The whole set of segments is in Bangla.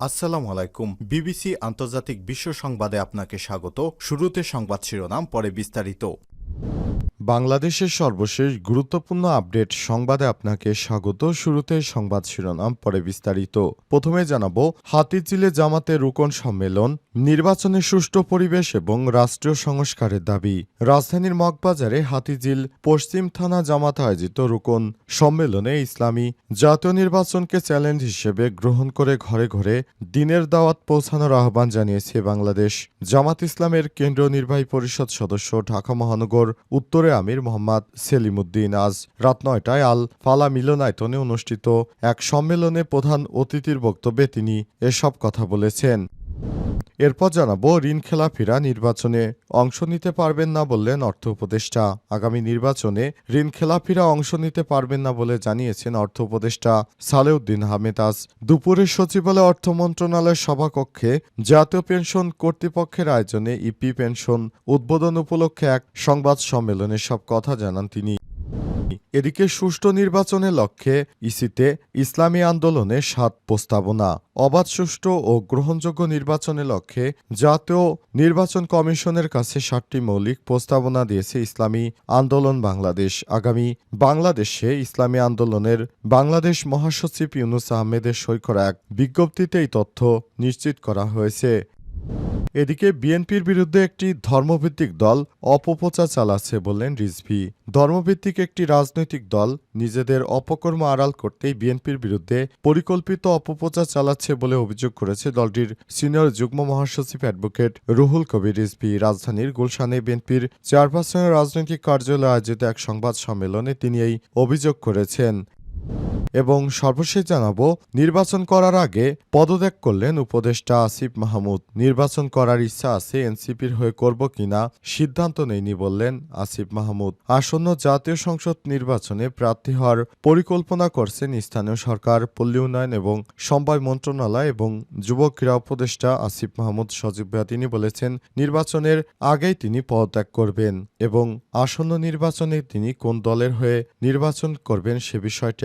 আসসালামু আলাইকুম। বিবিসি আন্তর্জাতিক বিশ্ব সংবাদে আপনাকে স্বাগত। শুরুতে সংবাদ শিরোনাম, পরে বিস্তারিত। বাংলাদেশের সর্বশেষ গুরুত্বপূর্ণ আপডেট সংবাদে আপনাকে স্বাগত। শুরুতে সংবাদ শিরোনাম, পরে বিস্তারিত। প্রথমে জানাব হাতিচিলে জামাতে রুকন সম্মেলন নির্বাচনে সুষ্ঠু পরিবেশ এবং রাষ্ট্রীয় সংস্কারের দাবি। রাজধানীর মগবাজারে হাতিঝিল পশ্চিম থানা জামাত আয়োজিত রুকন সম্মেলনে ইসলামী জাতীয় নির্বাচনকে চ্যালেঞ্জ হিসেবে গ্রহণ করে ঘরে ঘরে দিনের দাওয়াত পৌঁছানোর আহ্বান জানিয়েছে বাংলাদেশ। জামাত ইসলামের কেন্দ্রীয় নির্বাহী পরিষদ সদস্য ঢাকা মহানগর উত্তরে আমির মোহাম্মদ সেলিমুদ্দিন আজ রাত নয়টায় আল ফালা মিলনায়তনে অনুষ্ঠিত এক সম্মেলনে প্রধান অতিথির বক্তব্যে তিনি এসব কথা বলেছেন। এরপর জানাব, ঋণ খেলাফিরা নির্বাচনে অংশ নিতে পারবেন না বললেন অর্থ উপদেষ্টা। আগামী নির্বাচনে ঋণ খেলাফিরা অংশ নিতে পারবেন না বলে জানিয়েছেন অর্থ উপদেষ্টা সালেউদ্দিন আহমেদ আজ। দুপুরে সচিবালয় অর্থ মন্ত্রণালয়ের সভাকক্ষে জাতীয় পেনশন কর্তৃপক্ষের আয়োজনে ইপি পেনশন উদ্বোধন উপলক্ষে এক সংবাদ সম্মেলনে সব কথা জানান তিনি। এদিকে সুষ্ঠু নির্বাচনের লক্ষ্যে ইসিতে ইসলামী আন্দোলনে সাত প্রস্তাবনা। অবাধ, সুষ্ঠু ও গ্রহণযোগ্য নির্বাচনের লক্ষ্যে জাতীয় নির্বাচন কমিশনের কাছে সাতটি মৌলিক প্রস্তাবনা দিয়েছে ইসলামী আন্দোলন বাংলাদেশ। আগামী বাংলাদেশে ইসলামী আন্দোলনের বাংলাদেশ মহাসচিব ইউনুস আহমেদের সই করা এক বিজ্ঞপ্তিতে এই তথ্য নিশ্চিত করা হয়েছে। এদিকে বিএনপির বিরুদ্ধে একটি ধর্মভিত্তিক দল অপপ্রচার চালাচ্ছে বললেন রিজভি। ধর্মভিত্তিক একটি রাজনৈতিক দল নিজেদের অপকর্ম আড়াল করতেই বিএনপির বিরুদ্ধে পরিকল্পিত অপপ্রচার চালাচ্ছে বলে অভিযোগ করেছে দলটির সিনিয়র যুগ্ম মহাসচিব অ্যাডভোকেট রুহুল কবির রিজভি। রাজধানীর গুলশানে বিএনপির চেয়ারপারসনের রাজনৈতিক কার্যালয়ে আয়োজিত এক সংবাদ সম্মেলনে তিনি এই অভিযোগ করেছেন। এবং সর্বশেষ জানাব, নির্বাচন করার আগে পদত্যাগ করলেন উপদেষ্টা আসিফ মাহমুদ। নির্বাচন করার ইচ্ছা আছে এনসিপির হয়ে করব কিনা সিদ্ধান্ত নেইনি বললেন আসিফ মাহমুদ। আসন্ন জাতীয় সংসদ নির্বাচনে প্রার্থী হওয়ার পরিকল্পনা করছেন স্থানীয় সরকার, পল্লী উন্নয়ন এবং সমবায় মন্ত্রণালয় এবং যুব ক্রীড়া উপদেষ্টা আসিফ মাহমুদ সজীব তিনি বলেছেন, নির্বাচনের আগেই তিনি পদত্যাগ করবেন এবং আসন্ন নির্বাচনে তিনি কোন দলের হয়ে নির্বাচন করবেন সে বিষয়টি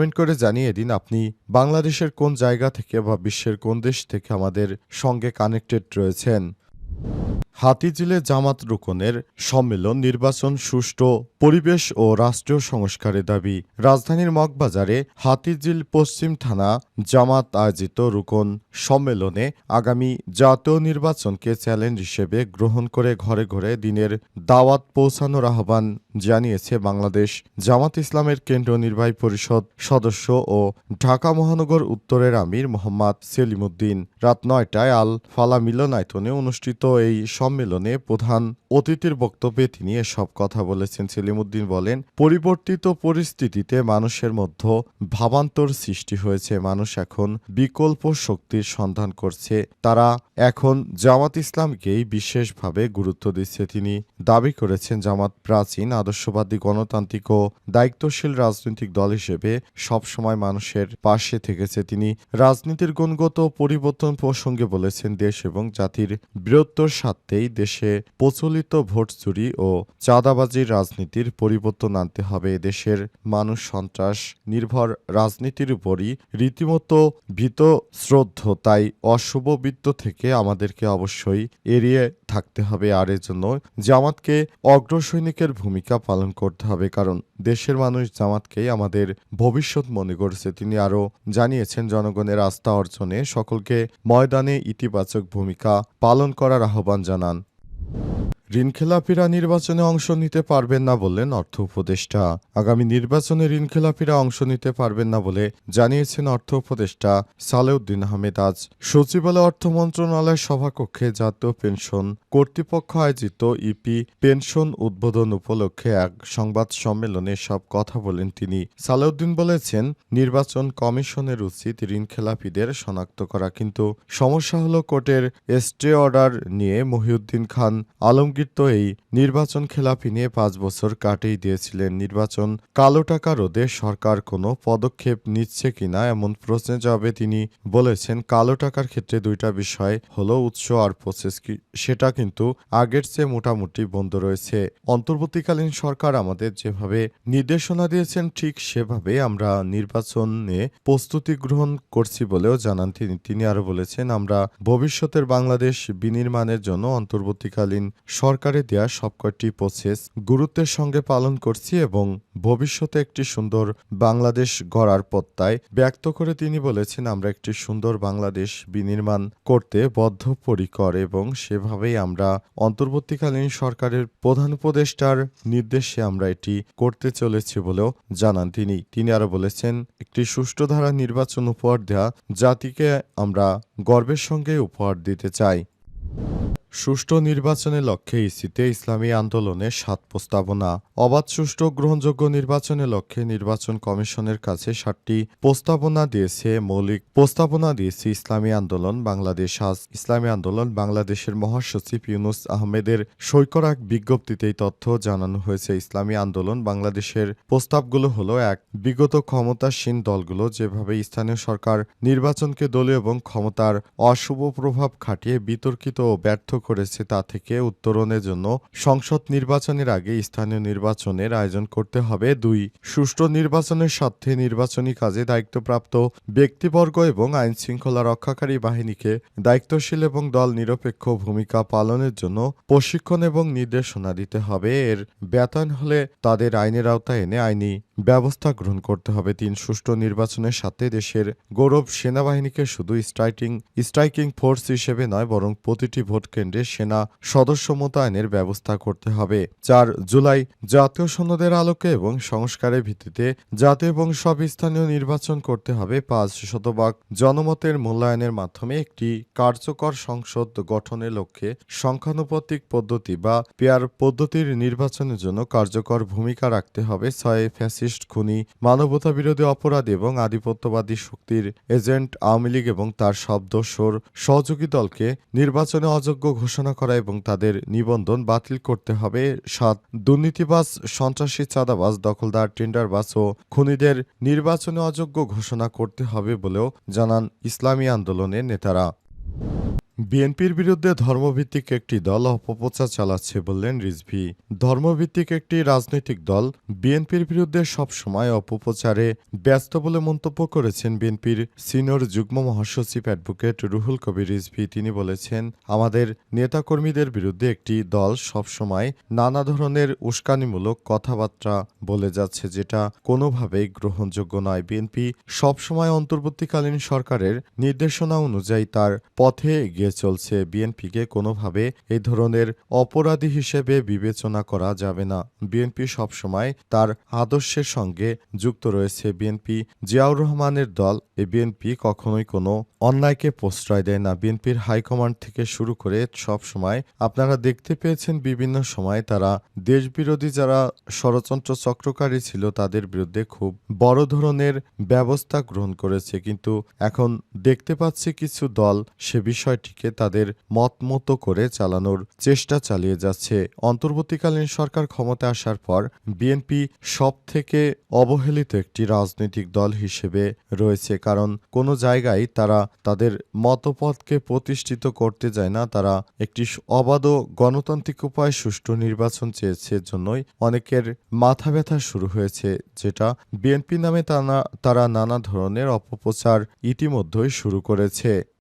করে জানিয়ে দিন আপনি বাংলাদেশের কোন জায়গা থেকে বা বিশ্বের কোন দেশ থেকে আমাদের সঙ্গে কানেক্টেড রয়েছেন। হাতিঝিলে জামাত রুকনের সম্মেলন নির্বাচন, সুষ্ঠু পরিবেশ ও রাষ্ট্রীয় সংস্কারের দাবি। রাজধানীর মগবাজারে হাতিঝিল পশ্চিম থানা জামাত আয়োজিত রুকন সম্মেলনে আগামী জাতীয় নির্বাচনকে চ্যালেঞ্জ হিসেবে গ্রহণ করে ঘরে ঘরে দিনের দাওয়াত পৌঁছানোর আহ্বান জানিয়েছে বাংলাদেশ জামাত ইসলামের কেন্দ্রীয় নির্বাহী পরিষদ সদস্য ও ঢাকা মহানগর উত্তরের আমির মোহাম্মদ সেলিমুদ্দিন। রাত নয়টায় আল ফালা মিলনায়তনে অনুষ্ঠিত এই সম্মেলনে প্রধান অতিথির বক্তব্যে তিনি এসব কথা বলেছেন। সেলিমুদ্দিন বলেন, পরিবর্তিত পরিস্থিতিতে মানুষের মধ্যে ভাবান্তর সৃষ্টি হয়েছে। মানুষ এখন বিকল্প শক্তির সন্ধান করছে। তারা এখন জামাত ইসলামকেই বিশেষভাবে গুরুত্ব দিচ্ছে। তিনি দাবি করেছেন, জামাত প্রাচীন, আদর্শবাদী, গণতান্ত্রিক ও দায়িত্বশীল রাজনৈতিক দল হিসেবে সবসময় মানুষের পাশে থেকেছে। তিনি রাজনীতির গুণগত পরিবর্তন প্রসঙ্গে বলেছেন, দেশ এবং জাতির বৃহত্তর স্বার্থেই দেশে প্রচলিত ভোট চুরি ও চাঁদাবাজির রাজনীতির পরিবর্তন আনতে হবে। দেশের মানুষ সন্ত্রাস নির্ভর রাজনীতির উপরই রীতিমতো ভীত শ্রদ্ধ। তাই অশুভ বৃত্ত থেকে আমাদেরকে অবশ্যই এড়িয়ে থাকতে হবে। আর এজন্য জামাতকে অগ্রসৈনিকের ভূমিকা পালন করতে হবে। কারণ দেশের মানুষ জামাতকেই আমাদের ভবিষ্যৎ মনে করছে। তিনি আরও জানিয়েছেন, জনগণের আস্থা অর্জনে সকলকে ময়দানে ইতিবাচক ভূমিকা পালন করার আহ্বান জানান। ঋণখেলাপিরা নির্বাচনে অংশ নিতে পারবেন না বললেন অর্থ উপদেষ্টা। আগামী নির্বাচনে ঋণখেলাপিরা অংশ নিতে পারবেন না বলে জানিয়েছেন অর্থ উপদেষ্টা সালেউদ্দিন আহমেদ। আজ সচিবালয় অর্থ মন্ত্রণালয়ের সভাকক্ষে জাতীয় পেনশন কর্তৃপক্ষ আয়োজিত ইপি পেনশন উদ্বোধন উপলক্ষে এক সংবাদ সম্মেলনে সব কথা বলেন তিনি। সালেউদ্দিন বলেছেন, নির্বাচন কমিশনের উচিত ঋণখেলাপিদের শনাক্ত করা, কিন্তু সমস্যা হল কোর্টের স্টে অর্ডার নিয়ে মহিউদ্দিন খান আলমগীর তো এই নির্বাচন খেলাপি নিয়ে পাঁচ বছর কাটেই দিয়েছিলেন নির্বাচন। কালো টাকা রোধে সরকার কোনো পদক্ষেপ নিচ্ছে কিনা এমন প্রশ্নে জবাবে তিনি বলেছেন, কালো টাকার ক্ষেত্রে দুইটা বিষয় হলো উৎস আর প্রসেস কি, সেটা কিন্তু আগের চেয়ে মোটামুটি বন্ধ রয়েছে। অন্তর্বর্তীকালীন সরকার আমাদের যেভাবে নির্দেশনা দিয়েছেন, ঠিক সেভাবে আমরা নির্বাচনে প্রস্তুতি গ্রহণ করছি বলেও জানান তিনি। তিনি আরও বলেছেন, আমরা ভবিষ্যতের বাংলাদেশ বিনির্মাণের জন্য অন্তর্বর্তীকালীন সরকারে দেয়া সবকটি প্রসেস গুরুত্বের সঙ্গে পালন করছি এবং ভবিষ্যতে একটি সুন্দর বাংলাদেশ গড়ার প্রত্যয় ব্যক্ত করে তিনি বলেছেন, আমরা একটি সুন্দর বাংলাদেশ বিনির্মাণ করতে বদ্ধপরিকর এবং সেভাবেই আমরা অন্তর্বর্তীকালীন সরকারের প্রধান উপদেষ্টার নির্দেশে আমরা এটি করতে চলেছি বলেও জানান তিনি। তিনি আরও বলেছেন, একটি সুষ্ঠু ধারা নির্বাচন উপহার দেওয়া জাতিকে আমরা গর্বের সঙ্গে উপহার দিতে চাই। সুষ্ঠু নির্বাচনের লক্ষ্যে ইসিতে ইসলামী আন্দোলনের সাত প্রস্তাবনা। অবাধ সুষ্ঠু গ্রহণযোগ্য নির্বাচনের লক্ষ্যে নির্বাচন কমিশনের কাছে সাতটি প্রস্তাবনা দিয়েছে মৌলিক প্রস্তাবনা দিয়েছে ইসলামী আন্দোলন বাংলাদেশ। আজ ইসলামী আন্দোলন বাংলাদেশের মহাসচিব ইউনুস আহমেদের সৈকর এক বিজ্ঞপ্তিতে এই তথ্য জানানো হয়েছে। ইসলামী আন্দোলন বাংলাদেশের প্রস্তাবগুলো হলো, এক, বিগত ক্ষমতাসীন দলগুলো যেভাবে স্থানীয় সরকার নির্বাচনকে দলীয় এবং ক্ষমতার অশুভ প্রভাব খাটিয়ে বিতর্কিত ও ব্যর্থ করেছে তা থেকে উত্তরণের জন্য সংসদ নির্বাচনের আগে স্থানীয় নির্বাচনের আয়োজন করতে হবে। দুই, সুষ্ঠু নির্বাচনের স্বার্থে নির্বাচনী কাজে দায়িত্বপ্রাপ্ত ব্যক্তিবর্গ এবং আইন শৃঙ্খলা রক্ষাকারী বাহিনীকে দায়িত্বশীল এবং দল নিরপেক্ষ ভূমিকা পালনের জন্য প্রশিক্ষণ এবং নির্দেশনা দিতে হবে। এর বেতন হলে তাদের আইনের আওতায় এনে আইনি ব্যবস্থা গ্রহণ করতে হবে তিন সুষ্ঠু নির্বাচনের সাথে দেশের গৌরব সেনাবাহিনীকে শুধু স্ট্রাইকিং স্ট্রাইকিং ফোর্স হিসেবে নয়, বরং প্রতিটি ভোট কেন্দ্রে সেনা সদস্য মোতায়েনের ব্যবস্থা করতে হবে। চার জুলাই জাতীয় সনদের আলোকে এবং সংস্কারের ভিত্তিতে জাতীয় এবং সব স্থানীয় নির্বাচন করতে হবে। পাঁচ শতভাগ জনমতের মূল্যায়নের মাধ্যমে একটি কার্যকর সংসদ গঠনের লক্ষ্যে সংখ্যানুপাতিক পদ্ধতি বা পেয়ার পদ্ধতির নির্বাচনের জন্য কার্যকর ভূমিকা রাখতে হবে, ছয় ফ্যাসিস্ট খুনি মানবতা বিরোধী অপরাধ এবং আধিপত্যবাদী শক্তির এজেন্ট আওয়ামী লীগ এবং তার সব দোসর সহযোগী দলকে নির্বাচনে অযোগ্য ঘোষণা করা এবং তাদের নিবন্ধন বাতিল করতে হবে। সাত, দুর্নীতিবাজ, সন্ত্রাসী চাঁদাবাজ, দখলদার টেন্ডারবাজ ও খুনিদের নির্বাচনে অযোগ্য ঘোষণা করতে হবে বলেও জানান ইসলামী আন্দোলনের নেতারা। বিএনপির বিরুদ্ধে ধর্মভিত্তিক একটি দল অপপ্রচার চালাচ্ছে বললেন রিজভি। ধর্মভিত্তিক একটি রাজনৈতিক দল বিএনপির বিরুদ্ধে সবসময় অপপ্রচারে ব্যস্ত বলে মন্তব্য করেছেন বিএনপির সিনিয়র যুগ্ম মহাসচিব অ্যাডভোকেট রুহুল কবির রিজভি। তিনি বলেছেন, আমাদের নেতাকর্মীদের বিরুদ্ধে একটি দল সবসময় নানা ধরনের উস্কানিমূলক কথাবার্তা বলে যাচ্ছে, যেটা কোনোভাবেই গ্রহণযোগ্য নয়। বিএনপি সবসময় অন্তর্বর্তীকালীন সরকারের নির্দেশনা অনুযায়ী তার পথে এগিয়ে চলছে, বিএনপিকে কোনোভাবে এই ধরনের অপরাধী হিসেবে বিবেচনা করা যাবে না। বিএনপি সবসময় তার আদর্শের সঙ্গে যুক্ত রয়েছে। বিএনপি জিয়াউর রহমানের দল, এ বিএনপি কখনোই কোনো অন্যায়কে প্রশ্রয় দেয় না। বিএনপির হাইকমান্ড থেকে শুরু করে সব সময় আপনারা দেখতে পেয়েছেন বিভিন্ন সময় তারা দেশবিরোধী যারা ষড়যন্ত্র চক্রকারী ছিল তাদের বিরুদ্ধে খুব বড় ধরনের ব্যবস্থা গ্রহণ করেছে। কিন্তু এখন দেখতে পাচ্ছি কিছু দল সে বিষয়টিকে তাদের মত মতো করে চালানোর চেষ্টা চালিয়ে যাচ্ছে। অন্তর্বর্তীকালীন সরকার ক্ষমতা আসার পর বিএনপি সব থেকে অবহেলিত একটি রাজনৈতিক দল হিসেবে রয়েছে, কারণ কোনো জায়গায় তারা তাদের মতপথকে প্রতিষ্ঠিত করতে যায় না, তারা একটি অবাধ গণতান্ত্রিক উপায় সুষ্ঠু নির্বাচন চেয়েছে জন্যই অনেকের মাথা ব্যথা শুরু হয়েছে, যেটা বিএনপি নামে তারা নানা ধরনের অপপ্রচার ইতিমধ্যেই শুরু করেছে।